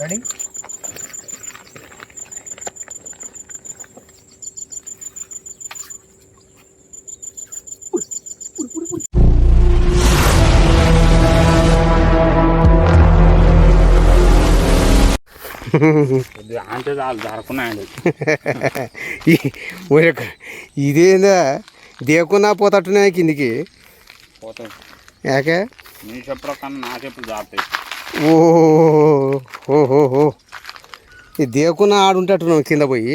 Ready ఇదేందా? దేకున్నా పోతట్టునే కిందికి. పోతాయి. యాకే? నీ చెప్పుల కన్నా నా చెప్పులు ఓ ఓహో ఈ దేకున్నా ఆడుంటట్టున్నాం కింద పోయి?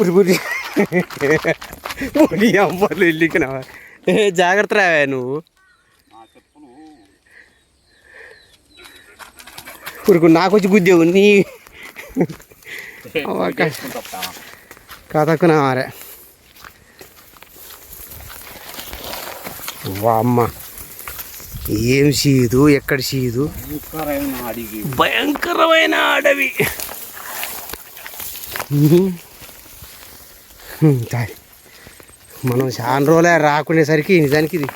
ఉరి ఉరి. ఉరి అమ్మలు వెళ్ళికినావా ఏ జాగ్రత్త రావా నువ్వు. ఉరుకు నాకు వచ్చి గుద్దేవు నీ అవ్వక. చేసుకుంటా. కథకునా మారే వామ్మ ఏం సీదు ఎక్కడ సీదు భయంకరమైన అడవి. మనం చాలా రోజులే రాకునేసరికి నిజానికి ఇది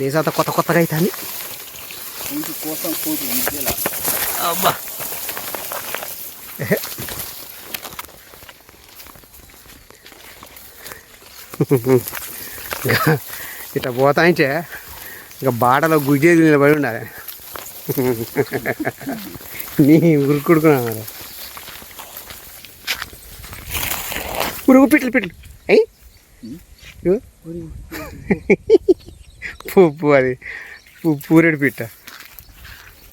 లేసాత కొత్త కొత్తగా అవుతుంది అబ్బా. ఇట్లా పోతాయించే ఇంకా బాటలో గుజ్జేది నిలబడి ఉండాలి నీ ఉరుకుడుకున్నా ఉరుకు పిట్లు పిట్లు. అయ్యి పువ్వు అది. పూరెడు పిట్ట.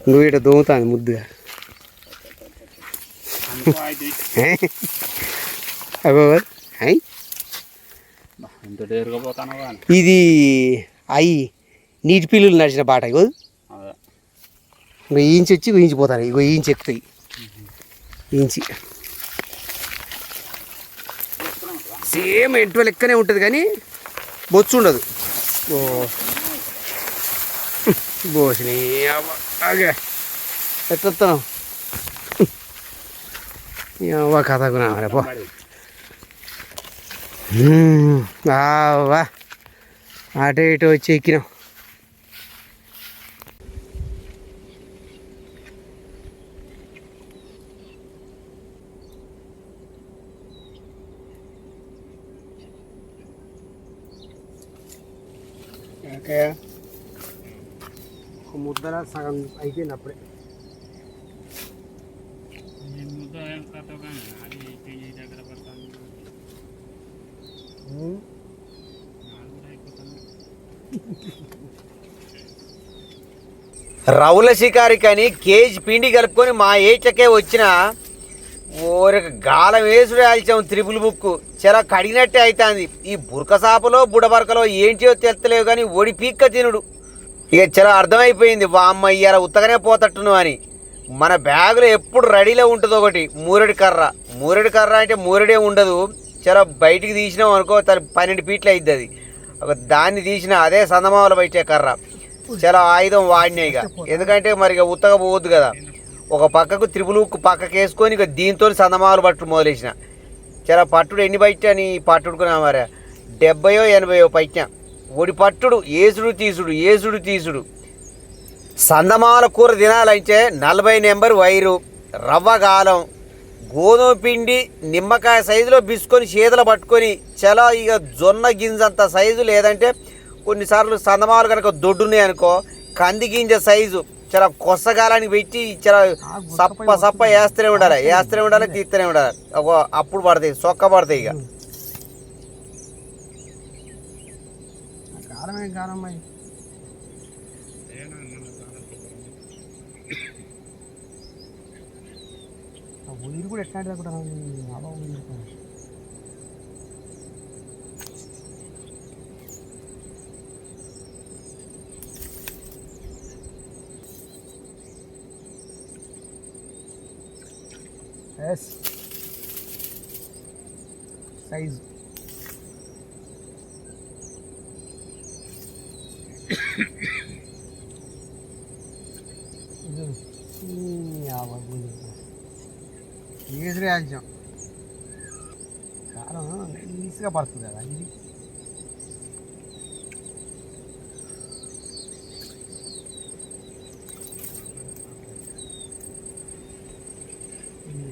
నువ్వు ఇట దోముతాను ముద్దుగా. అయ్యి ఇంత డేరుగా పోతాను కానీ ఇది అయి నీటి పిల్లులు నడిచిన బాట ఇగో. ఇంకో ఈంచి వచ్చి ఇగో ఈంచి పోతారు. ఇగో ఈంచి ఎక్కుతాయి. ఈంచి. సేమ్ ఎంటువ లెక్కనే ఉంటుంది కానీ బొచ్చు ఉండదు. ఓ. బోసిని అవ్వ కథకున్నా రేపో మరి వా. అటు ఇటు వచ్చి ఎక్కినాం. ముద్దల సగం అయిపోయింది అప్పుడే. ముద్ద ఏం కథ కానీ అది దగ్గర పడతాను రౌల కూడా షికారికని కేజీ పిండి కలుపుకొని మా ఏట్లకే వచ్చిన ఓరక గాలం వేసుడు ఆల్చాం త్రిపుల్ బుక్కు. చాలా కడిగినట్టే అవుతుంది ఈ బురక సాపలో బుడబరకలో ఏంటియో తెత్తలేవు కానీ ఒడి పీక్క తినుడు. ఇక చాలా అర్థమైపోయింది వామ్మ ఇయ్యాల ఉత్తగానే పోతట్టును అని. మన బ్యాగులో ఎప్పుడు రెడీలో ఉంటుంది ఒకటి మూరెడు కర్ర. మూరెడు కర్ర అంటే మూరెడే ఉండదు. చాలా బయటికి తీసినాం అనుకో తన పన్నెండు ఫీట్లు అయింది అది. ఒక దాన్ని తీసిన అదే సందమావల బయటే కర్ర. చాలా ఆయుధం వాడినాయి ఇక. ఎందుకంటే మరి ఇక ఉత్తగా పోవద్దు కదా. ఒక పక్కకు త్రిపులు పక్కకు వేసుకొని ఇక దీంతో సందమాలు పట్టుడు మొదలేసిన. చాలా పట్టుడు ఎన్ని బయట అని పట్టుడుకున్నా మరి? డెబ్బయో ఎనభయో పైట ఒడి పట్టుడు ఏసుడు తీసుడు ఏసుడు తీసుడు. సందమాల కూర తినాలంటే నలభై నెంబర్ వైరు. రవ్వ గాలం. గోధుమ పిండి నిమ్మకాయ సైజులో బిసుకొని చేతులు పట్టుకొని చాలా ఇక జొన్న గింజంత సైజు లేదంటే కొన్నిసార్లు సందమాలు కనుక దొడ్డున్నాయి అనుకో కంది గింజ సైజు చాలా కొసగాలానికి పెట్టి చాలా సప్ప సప్ప వేస్తూనే ఉండాలి. వేస్తూనే ఉండాలి తీస్తూనే ఉండాలి. ఒక అప్పుడు పడతాయి సొక్క పడతాయి ఇక. కాలమే కాలమ్మ ఉయిరు కూడా ఎట్లాంటిది అనుకుంటాను ఎస్ సైజ్ case reaction కారం ఈజీగా పడుతుంది కదా ఇది.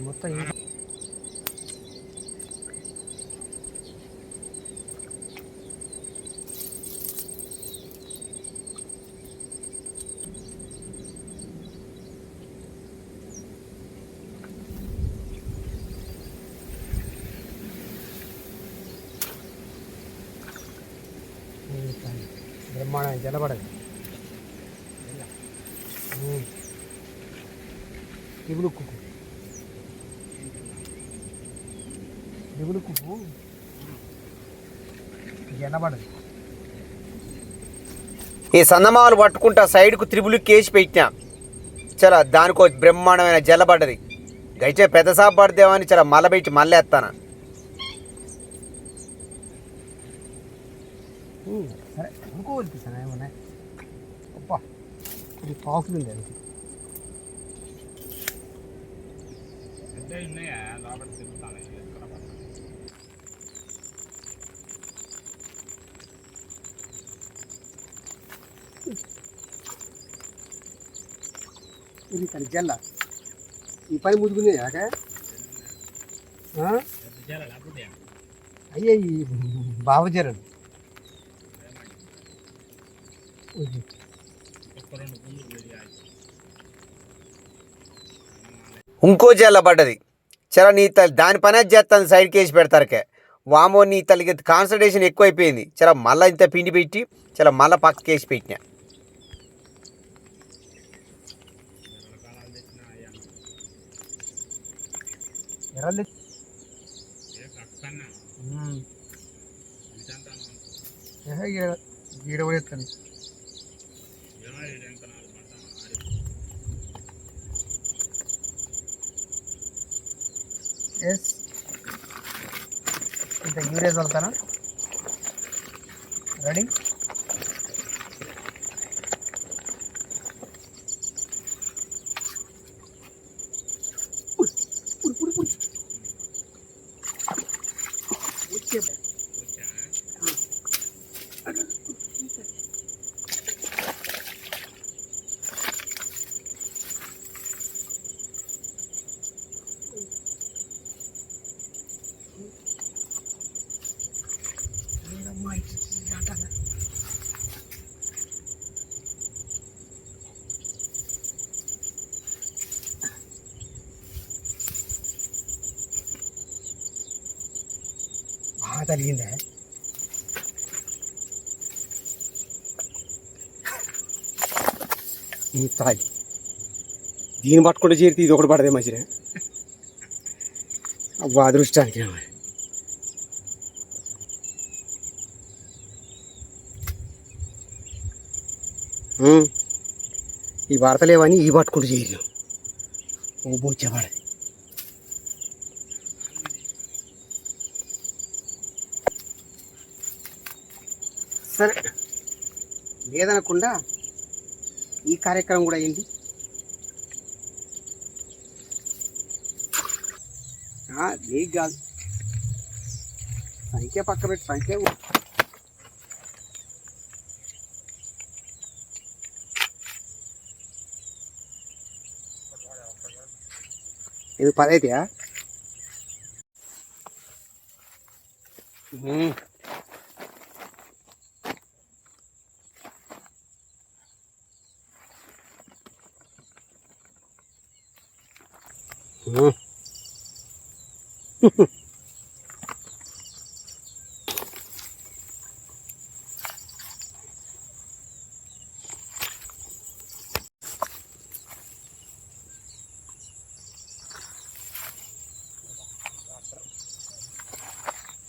మొత్తం జలపడదు దిగులు కుక్కు. దిగులు కుక్కు జలపడదు ఈ సన్నమాలు పట్టుకుంటా సైడ్కు త్రిబుల్ కేసి పెట్టినా. చలా దానికో బ్రహ్మాండమైన జల్ల పడ్డది గైచే పెద్ద సాపు పడదేమని చాలా మల్ల పెట్టి మళ్ళీ ఎత్తాను ఇంకో వెళ్తాను ఏమన్నా అబ్బా ఇది ఎక్కడ పడతాను ఇది తన జల్ల. ఈ పని ముదుగునే యాక పెద్ద జాల లేకపోతే అయ్యే ఈ బావజరడు ఒక్క రెండు గుండు వేయాలి ఇంకో జల్ల పడ్డది. చలా నీ తల్లి దాని పనే చేస్తాను సైడ్కి వేసి పెడతారకే. వామో నీ తల్లికి కాన్సన్ట్రేషన్ ఎక్కువైపోయింది. చలా మళ్ళీ ఇంత పిండి పెట్టి చలా మళ్ళీ పక్కకి వేసి పెట్టినా. ఎర్రలు గీడ పడేస్తాను ఎస్ ఇంత యూరియా చల్లుతానా రెడీ బాగా తలిగిందే ఈ తాయి దీన్ని పట్టుకుంటే చేరితే ఇది ఒకటి పడదే మంచిగా అబ్బా అదృష్టానికి మరి ఉమ్. ఈ వార్తలేవని ఈ పట్టుకుంటూ చేరినాం ఓ సరే. లేదనకుండా ఈ కార్యక్రమం కూడా అయింది. ఆ, నీకు కాదు. సంఖ్య పక్క పెట్టి సంఖ్య ఇది పదైతేయా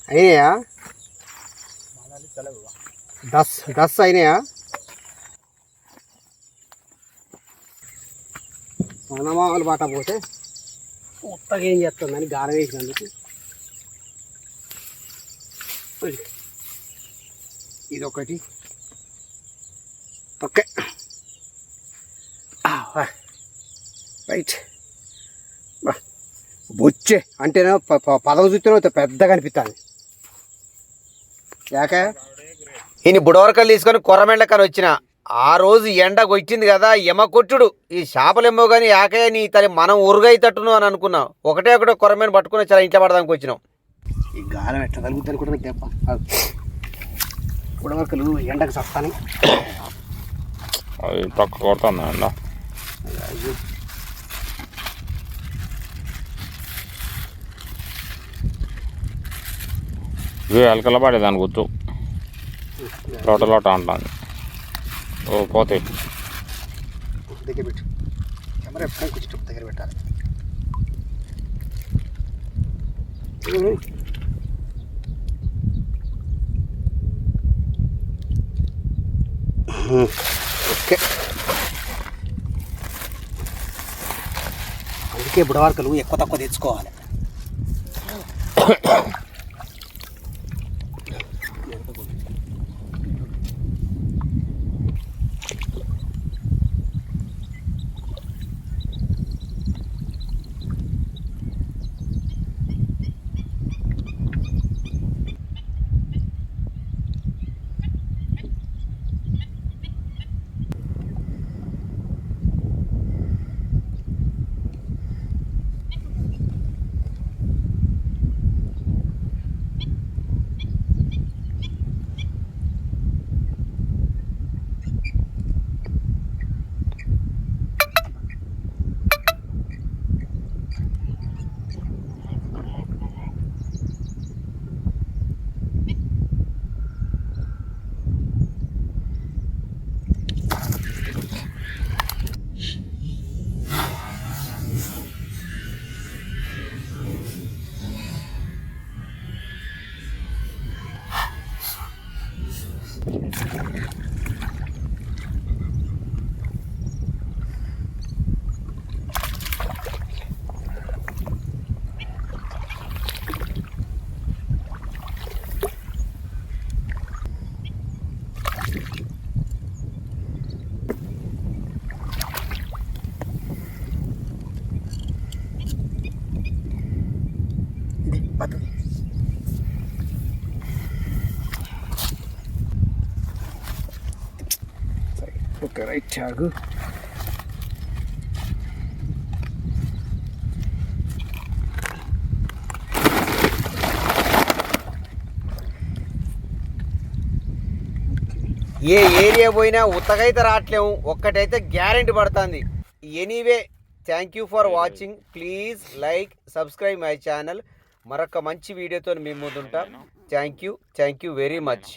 అయినాయా దస్ దస్ అయినాయా సన్నమామలు బాట పోతే కొత్తగా ఏం చేస్తుందని గానం వేసినందుకు? ఇది ఒకటి ఓకే. రైట్. బొచ్చే. అంటేనే ప- ప- పదవి చూస్తేనే పెద్దగా అనిపిస్తుంది యాక ఈయన బుడవరకలు తీసుకొని కొరమెండకని వచ్చిన. ఆ రోజు ఎండ కొట్టింది కదా ఎమ కొట్టుడు ఈ చేపలేమో కానీ ఆకయ్య నీ తల్లి మనం ఉరుగైతట్టును అని అనుకున్నాం. ఒకటే ఒకటే కొరమేను పట్టుకుని చాలా ఇంట్లో పడదానికి వచ్చినాం. ఈ గాలం ఎట్లా తగులుతుంది అనుకుంటున్నా దెబ్బ ఉడవకలు ఎండకు సత్తాని. అది పక్క కొడుతుంది అండ ఇవే ఎలకల పడే దాని గుర్తు లోట లోట అంటుంది. ఓ పోతాయి దగ్గర పెట్టు కెమెరా ఎప్పుడైనా కొంచెం దగ్గర పెట్టాలి ఓకే అందుకే బుడవార్కలు ఎక్కువ తక్కువ తెచ్చుకోవాలి ఓకే రైట్ ఏ ఏరియా పోయినా ఉత్తగైతే రావట్లేము ఒక్కటైతే గ్యారెంటీ పడుతుంది. Anyway thank you for watching please like subscribe my channel మరొక మంచి వీడియోతో మేము ముందుంటాం. Thank you thank you very much